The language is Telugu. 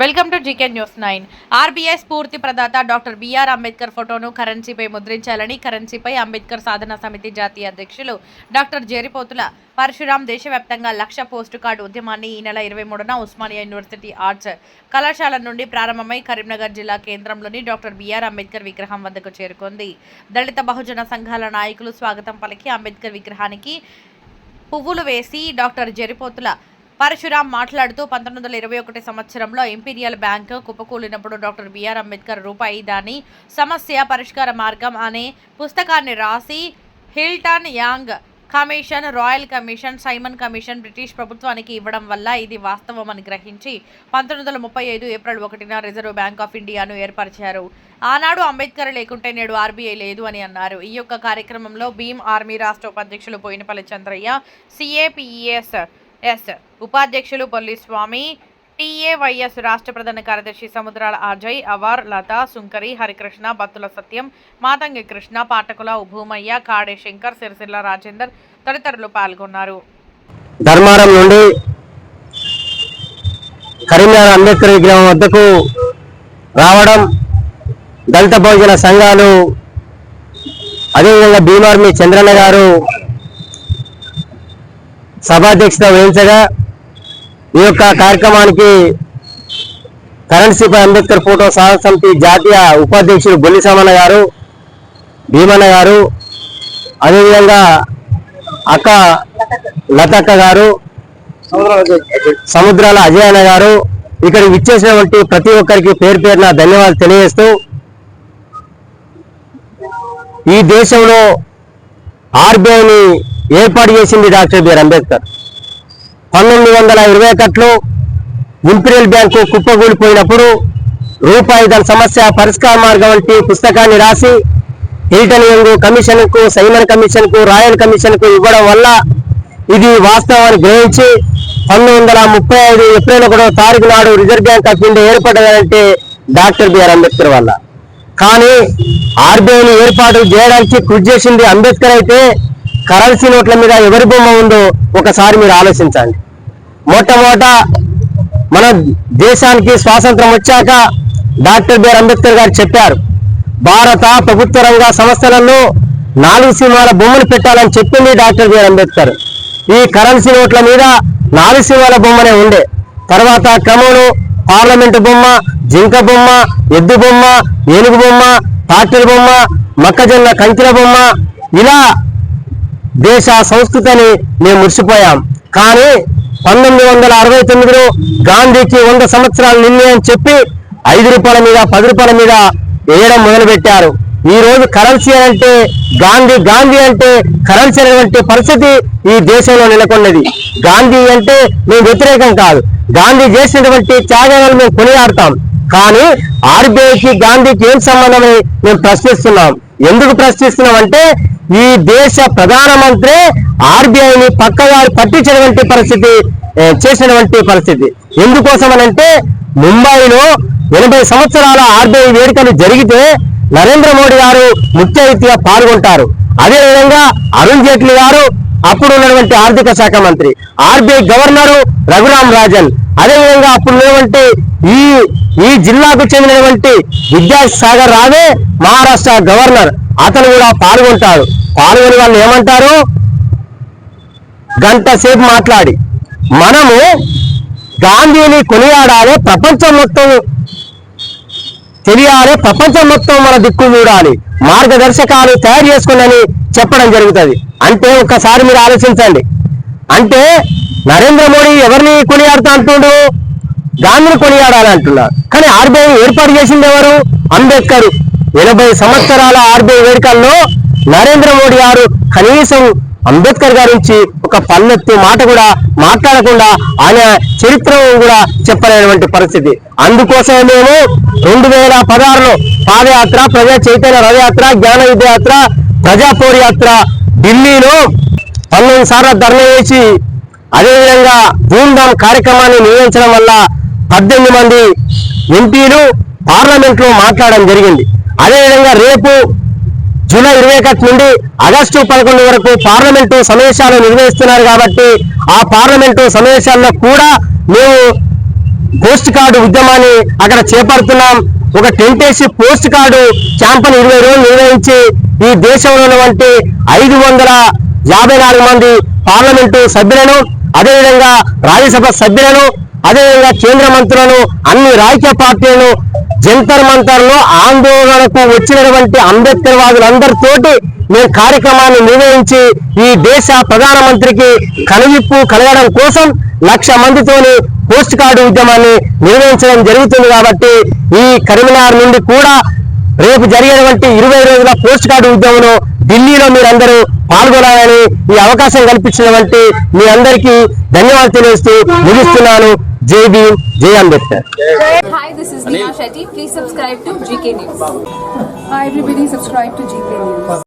Welcome to GK news nine. RBI స్ఫూర్తి ప్రదాత డాక్టర్ బిఆర్ అంబేద్కర్ ఫోటోను కరెన్సీపై ముద్రించాలని కరెన్సీపై అంబేద్కర్ సాధన సమితి జాతీయ అధ్యక్షులు డాక్టర్ జేరిపోతుల పరశురాం దేశవ్యాప్తంగా లక్ష పోస్టు కార్డు ఉద్యమాన్ని ఈ నెల ఇరవై మూడున ఉస్మానియా యూనివర్సిటీ ఆర్ట్స్ కళాశాల నుండి ప్రారంభమై కరీంనగర్ జిల్లా కేంద్రంలోని డాక్టర్ బిఆర్ అంబేద్కర్ విగ్రహం వద్దకు చేరుకుంది. దళిత బహుజన సంఘాల నాయకులు స్వాగతం పలికి అంబేద్కర్ విగ్రహానికి పువ్వులు వేసి డాక్టర్ జరిపోతుల పరశురాం మాట్లాడుతూ పంతొమ్మిది వందల ఇరవై ఒకటి సంవత్సరంలో ఇంపీరియల్ బ్యాంక్ కుప్పకూలినప్పుడు డాక్టర్ బిఆర్ అంబేద్కర్ రూపాయి దాని సమస్య పరిష్కార మార్గం అనే పుస్తకాన్ని రాసి Hilton Young commission royal commission Simon commission British ప్రభుత్వానికి ఇవ్వడం వల్ల ఇది వాస్తవమని గ్రహించి పంతొమ్మిది వందల ముప్పై ఐదు ఏప్రిల్ ఒకటిన రిజర్వ్ బ్యాంక్ ఆఫ్ ఇండియాను ఏర్పరిచారు. ఆనాడు అంబేద్కర్ లేకుంటే నేడు ఆర్బీఐ లేదు అని అన్నారు. ఈ యొక్క కార్యక్రమంలో భీమ్ ఆర్మీ రాష్ట్ర ఉపాధ్యక్షులు పోయినపల్లి చంద్రయ్య సిఏపిఈఎస్ ఎస్. ఉపాధ్యక్షులు పొల్లి స్వామి టీఏవైఎస్ రాష్ట్ర ప్రధాన కార్యదర్శి సముద్రాల అజయ్ అవార్ లత సుంకరి హరికృష్ణ బత్తుల సత్యం మాతంగి కృష్ణ పాటకుల భూమయ్య కాడే శంకర్ సిరిసిల్ల రాజేందర్ తదితరులు పాల్గొన్నారు. ధర్మారం నుండి కరీంనగర్ అంబేద్కర్ విగ్రహం వద్దకు రావడం దళిత బహుజన సంఘాలు అదేవిధంగా భీమార్మి చంద్రన్న గారు సభాధ్యక్షత వహించగా ఈ యొక్క కార్యక్రమానికి కరెన్సీపై అంబేద్కర్ ఫోటో సాధన సమితి జాతీయ ఉపాధ్యక్షులు బొల్లి సామన్న గారు భీమన్న గారు అదేవిధంగా అక్క లతక్క గారు సముద్రాల అజయ్ అన్న గారు ఇక్కడికి ఇచ్చేసినటువంటి ప్రతి ఒక్కరికి పేరు పేరున ధన్యవాదాలు తెలియజేస్తూ ఈ దేశంలో ఆర్బీఐని ఏర్పాటు చేసింది డాక్టర్ బిఆర్ అంబేద్కర్. పంతొమ్మిది వందల ఇరవై ఒకటిలో ఇంపీరియల్ బ్యాంకు కుప్పగూలిపోయినప్పుడు రూపాయి దాని సమస్య పరిష్కార మార్గం వంటి పుస్తకాన్ని రాసి హిల్టన్ యంగ్ కమిషన్కు సైమన్ కమిషన్కు రాయల్ కమిషన్కు ఇవ్వడం వల్ల ఇది వాస్తవాన్ని గ్రహించి పంతొమ్మిది వందల ముప్పై ఐదు ఏప్రిల్ ఒకటో తారీఖు నాడు రిజర్వ్ బ్యాంక్ ఆఫ్ ఇండియా ఏర్పడ్డదంటే డాక్టర్ బిఆర్ అంబేద్కర్ వల్ల. కానీ ఆర్బీఐని ఏర్పాటు చేయడానికి కృషి చేసింది అంబేద్కర్ అయితే కరెన్సీ నోట్ల మీద ఎవరి బొమ్మ ఉందో ఒకసారి మీరు ఆలోచించండి. మొట్టమొదట మన దేశానికి స్వాతంత్రం వచ్చాక డాక్టర్ బిఆర్ అంబేద్కర్ గారు చెప్పారు భారత ప్రభుత్వ రంగ సంస్థలలో నాలుగు సింహాల బొమ్మలు పెట్టాలని చెప్పింది డాక్టర్ బిఆర్ అంబేద్కర్. ఈ కరెన్సీ నోట్ల మీద నాలుగు సింహాల బొమ్మనే ఉండే. తర్వాత క్రమంలో పార్లమెంటు బొమ్మ జింక బొమ్మ ఎద్దు బొమ్మ ఏనుగు బొమ్మ టాక్టర్ బొమ్మ మొక్కజొన్న కంకిల బొమ్మ ఇలా దేశ సంస్కృతిని మేము మురిసిపోయాం కానీ పంతొమ్మిది వందల అరవై తొమ్మిదిలో గాంధీకి వంద సంవత్సరాలు నిర్ణయం చెప్పి ఐదు రూపాయల మీద పది రూపాయల మీద వేయడం మొదలుపెట్టారు. ఈ రోజు కరెన్సీ అంటే గాంధీ గాంధీ అంటే కరెన్సీ అనేటువంటి పరిస్థితి ఈ దేశంలో నెలకొన్నది. గాంధీ అంటే మేము వ్యతిరేకం కాదు. గాంధీ చేసినటువంటి త్యాగాలను మేము కొనియాడతాం. కానీ ఆర్బీఐకి గాంధీకి ఏం సంబంధమని మేము ప్రశ్నిస్తున్నాం. ఎందుకు ప్రశ్నిస్తున్నాం అంటే ఈ దేశ ప్రధానమంత్రి ఆర్బీఐని పక్కదారి పట్టించినటువంటి పరిస్థితి చేసినటువంటి పరిస్థితి. ఎందుకోసమనంటే ముంబైలో ఎనభై సంవత్సరాల ఆర్బీఐ వేడుకలు జరిగితే నరేంద్ర మోడీ గారు ముఖ్య అతిథిగా పాల్గొంటారు. అదేవిధంగా అరుణ్ జైట్లీ గారు అప్పుడు ఉన్నటువంటి ఆర్థిక శాఖ మంత్రి ఆర్బీఐ గవర్నరు రఘురామ్ రాజన్. అదేవిధంగా అప్పుడు ఉన్నటువంటి ఈ ఈ జిల్లాకు చెందినటువంటి విద్యాసాగర్ రావే మహారాష్ట్ర గవర్నర్. అతను కూడా పాల్గొంటారు పాల్గొని వాళ్ళు ఏమంటారు? గంట సేపు మాట్లాడి. మనము గాంధీని కొనియాడాలి ప్రపంచం మొత్తం తెలియాలి ప్రపంచం మొత్తం మన దిక్కు చూడాలి మార్గదర్శకాలు తయారు చేసుకుని చెప్పడం జరుగుతుంది. అంటే ఒక్కసారి మీరు ఆలోచించండి. అంటే నరేంద్ర మోడీ ఎవరిని కొనియాడుతా అంటుండు? గాంధీని కొనియాడాలి అంటున్నారు. కానీ ఆర్బీఐ ఏర్పాటు చేసింది ఎవరు? అంబేద్కర్. ఎనభై సంవత్సరాల ఆర్బీఐ వేడుకల్లో నరేంద్ర మోడీ గారు కనీసం అంబేద్కర్ గారి నుంచి ఒక పల్లెత్తు మాట కూడా మాట్లాడకుండా ఆయన చరిత్ర కూడా చెప్పలేనటువంటి పరిస్థితి. అందుకోసమే మేము రెండు వేల పదహారులో పాదయాత్ర ప్రజా చైతన్య రథయాత్ర జ్ఞాన విద్యాయాత్ర ప్రజా యాత్ర ఢిల్లీలో పంతొమ్మిది సార్లు ధర్నా చేసి అదేవిధంగా ధూమ్ధామ్ కార్యక్రమాన్ని నిర్వహించడం వల్ల పద్దెనిమిది మంది ఎంపీలు పార్లమెంట్లో మాట్లాడడం జరిగింది. అదేవిధంగా రేపు జూలై ఇరవై ఒకటి నుండి ఆగస్టు పదకొండు వరకు పార్లమెంటు సమావేశాలు నిర్వహిస్తున్నారు కాబట్టి ఆ పార్లమెంటు సమావేశాల్లో కూడా మేము పోస్ట్ కార్డు ఉద్యమాన్ని అక్కడ చేపడుతున్నాం. ఒక టెంట్ వేసి పోస్ట్ కార్డు క్యాంపును ఇరవై రోజులు నిర్వహించి ఈ దేశంలో ఉన్నటువంటి ఐదు వందల యాభై నాలుగు మంది పార్లమెంటు సభ్యులను అదేవిధంగా రాజ్యసభ సభ్యులను అదేవిధంగా కేంద్ర మంత్రులను అన్ని రాజకీయ పార్టీలను జంతర్ మంతర్లో ఆందోళనకు వచ్చినటువంటి అంబేద్కర్ వాదులందరితోటి మేము కార్యక్రమాన్ని నిర్వహించి ఈ దేశ ప్రధానమంత్రికి కనువిప్పు కలగడం కోసం లక్ష మందితోని పోస్ట్ కార్డు ఉద్యమాన్ని నిర్వహించడం జరుగుతుంది కాబట్టి ఈ కరీంనగర్ నుండి కూడా రేపు జరిగేటువంటి ఇరవై రోజుల పోస్ట్ కార్డు ఉద్యమంలో ఢిల్లీలో మీరందరూ పాల్గొనాలని ఈ అవకాశం కల్పించినటువంటి మీ అందరికీ ధన్యవాదాలు తెలియజేస్తూ ముగిస్తున్నాను జై భీమ్ జై Ambedkar Hi, this is Neha Shetty. Please subscribe to GK News. Hi everybody, subscribe to GK News.